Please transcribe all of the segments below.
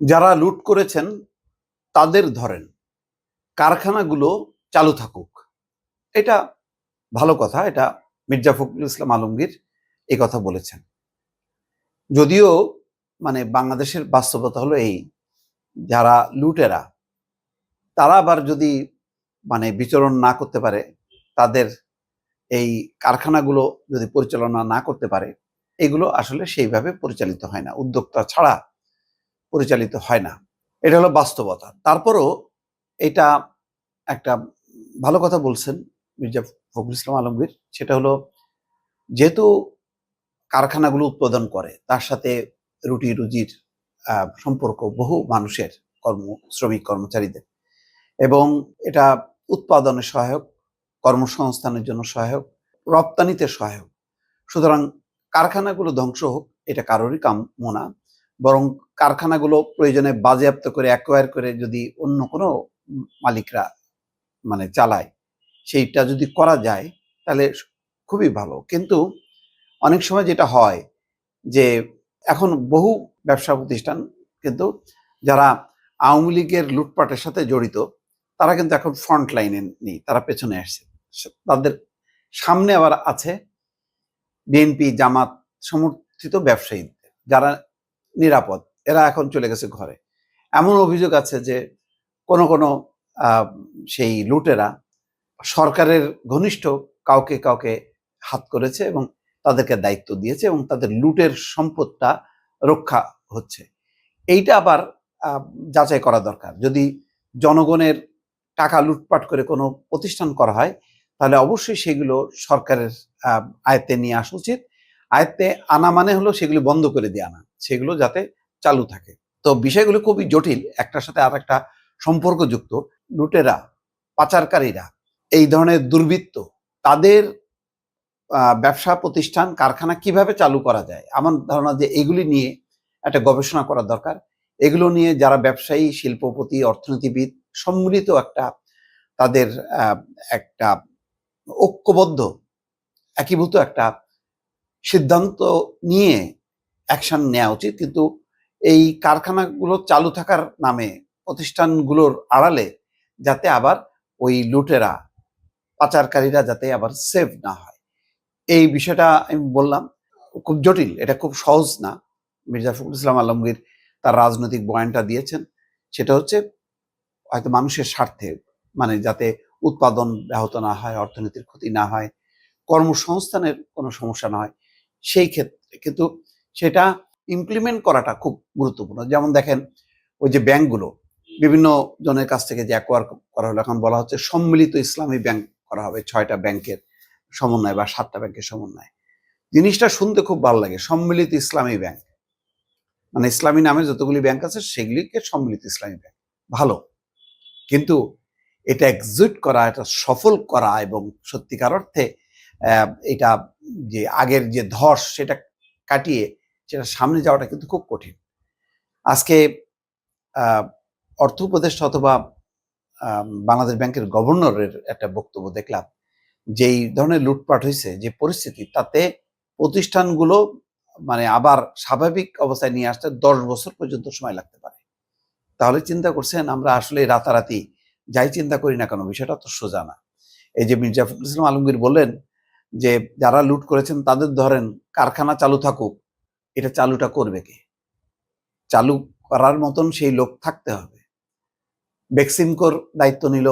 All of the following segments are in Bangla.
যারা লুট করেছেন, তাদের ধরেন, কারখানাগুলো চালু থাকুক। এটা ভালো কথা, এটা মির্জা ফখরুল ইসলাম আলমগীর এই কথা বলেছেন। যদিও মানে বাংলাদেশের বাস্তবতা হলো এই, যারা লুটেরা, তারা আবার যদি মানে বিচরণ না করতে পারে, তাদের এই কারখানাগুলো যদি পরিচালনা না করতে পারে, এগুলো আসলে সেইভাবে পরিচালিত হয় না। উদ্যোক্তা ছাড়া পরিচালিত হয় না। এটা হলো বাস্তবতা। তারপরও এটা একটা ভালো কথা বলছেন মির্জা ফখরুল ইসলাম আলমগীর, সেটা হলো যেহেতু কারখানাগুলো উৎপাদন করে, তার সাথে রুটি, রুজির সম্পর্ক বহু মানুষের কর্ম, শ্রমিক কর্মচারীদের। এবং এটা উৎপাদনে সহায়ক, কর্মসংস্থানের জন্য সহায়ক, রপ্তানিতে সহায়ক। সুতরাং কারখানাগুলো ধ্বংস হোক, এটা কারোরই কাম্য না। বরং কারখানাগুলো প্রয়োজনে বাজেয়াপ্ত করে অ্যাকোয়ার করে যদি অন্য কোনো মালিকরা মানে চালায়, সেইটা যদি করা যায় তাহলে খুবই ভালো। কিন্তু অনেক সময় যেটা হয় যে এখন বহু ব্যবসা প্রতিষ্ঠান কিন্তু যারা আওয়ামী লীগের লুটপাটের সাথে জড়িত, তারা কিন্তু এখন ফ্রন্ট লাইনে নেই, তারা পেছনে আসছে। তাদের সামনে আবার আছে বিএনপি জামাত সমর্থিত ব্যবসায়ী যারা নিরাপদ। এরা এখন চলে গেছে ঘরে। এমন অভিযোগ আছে যে কোনো কোনো সেই লুটেরা সরকারের ঘনিষ্ঠ কাউকে কাউকে হাত করেছে এবং তাদেরকে দায়িত্ব দিয়েছে এবং তাদের লুটের সম্পদটা রক্ষা হচ্ছে। এইটা আবার যাচাই করা দরকার। যদি জনগণের টাকা লুটপাট করে কোনো প্রতিষ্ঠান করা হয়, তাহলে অবশ্যই সেগুলো সরকারের আয়ত্তে নিয়ে আসা উচিত। আয়ত্তে আনা মানে হলো সেগুলো বন্ধ করে দিয়ে আনা। সেগুলো যাতে চালু থাকে। তো বিষয়গুলো খুবই জটিল, একটার সাথে আর একটা সম্পর্কযুক্ত। লুটেরা, পাচারকারীরা, এই ধরনের দুর্বৃত্ত, তাদের ব্যবসা প্রতিষ্ঠান, কারখানা কীভাবে চালু করা যায়? আমার ধারণা যে এগুলি নিয়ে একটা গবেষণা করা দরকার। এগুলো নিয়ে যারা ব্যবসায়ী, শিল্পপতি, অর্থনীতিবিদ, সম্মিলিত একটা তাদের একটা ঐক্যবদ্ধ, একীভূত একটা সিদ্ধান্ত নিয়ে অ্যাকশন নেওয়া উচিত। কিন্তু এই কারখানাগুলো চালু থাকার নামে প্রতিষ্ঠানগুলোর আড়ালে যাতে আবার ওই লুটেরা, পাচারকারীরা যাতে আবার সেভ না হয়। এই বিষয়টা আমি বললাম, খুব জটিল, এটা খুব সহজ না। মির্জা ফখরুল ইসলাম আলমগীর তার রাজনৈতিক বয়ানটা দিয়েছেন, সেটা হচ্ছে হয়তো মানুষের স্বার্থে মানে যাতে উৎপাদন ব্যাহত না হয়, অর্থনীতির ক্ষতি না হয়, কর্মসংস্থানের কোনো সমস্যা না হয়, সেই ক্ষেত্রে। কিন্তু সেটা ইমপ্লিমেন্ট করাটা খুব গুরুত্বপূর্ণ। যেমন দেখেন, ওই যে ব্যাংকগুলো, বিভিন্ন জনের কাছ থেকে যে অ্যাকোয়ার করা হলো, এখন বলা হচ্ছে সম্মিলিত ইসলামী ব্যাংক করা হবে ছয়টা ব্যাংকের সমন্বয় বা সাতটা ব্যাংকের সমন্বয়। জিনিসটা শুনতে খুব ভালো লাগে, সম্মিলিত ইসলামী ব্যাংক। মানে ইসলামী নামে যতগুলি ব্যাংক আছে, সেগুলিকে সম্মিলিত ইসলামী ব্যাংক। ভালো। কিন্তু এটা এক্সিট করা, এটা সফল করা এবং সত্যিকার অর্থে এটা যে আগের যে ধস, সেটা কাটিয়ে সেটা সামনে যাওয়াটা কিন্তু খুব কঠিন। আজকে অর্থ উপদেষ্টা অথবা বাংলাদেশ ব্যাংকের গভর্নরের একটা বক্তব্য দেখলাম, যেই ধরনের লুটপাট হয়েছে যে পরিস্থিতি, তাতে প্রতিষ্ঠানগুলো মানে আবার স্বাভাবিক অবস্থায় নিয়ে আসতে দশ বছর পর্যন্ত সময় লাগতে পারে। তাহলে চিন্তা করছেন, আমরা আসলে রাতারাতি যাই চিন্তা করি না কেন, বিষয়টা তো সোজা না। এই যে মির্জা ফখরুল ইসলাম আলমগীর বললেন যে, যারা লুট করেছেন তাদের ধরেন কারখানা চালু থাকুক এটা চালুটা করবে কে? চালু করার মতন সেই লোক থাকতে হবে। বেক্সিমকোর দায়িত্ব নিল,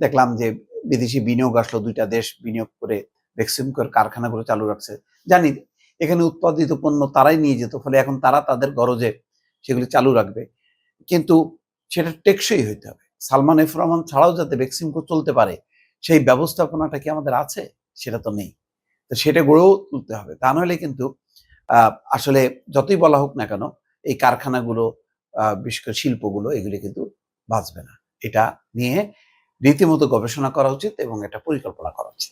দেখলাম যে বিদেশি বিনিয়োগ আসলো, দুইটা দেশ বিনিয়োগ করে বেক্সিমকোর কারখানাগুলো চালু রাখছে। জানি, এখানে উৎপাদিত পণ্য তারাই নিয়ে যেত, ফলে এখন তারা তাদের গরজে সেগুলি চালু রাখবে। কিন্তু সেটা টেকসই হইতে হবে। সালমান এফ রহমান ছাড়াও যাতে বেক্সিমকো চলতে পারে, সেই ব্যবস্থাপনাটা কি আমাদের আছে? সেটা তো নেই। তো সেটা গড়েও তুলতে হবে। তা নাহলে কিন্তু আসলে যতই বলা হোক না কেন, এই কারখানাগুলো বিশেষ করে শিল্পগুলো, এগুলি কিন্তু বাঁচবে না। এটা নিয়ে রীতিমতো গবেষণা করা উচিত এবং এটা পরিকল্পনা করা উচিত।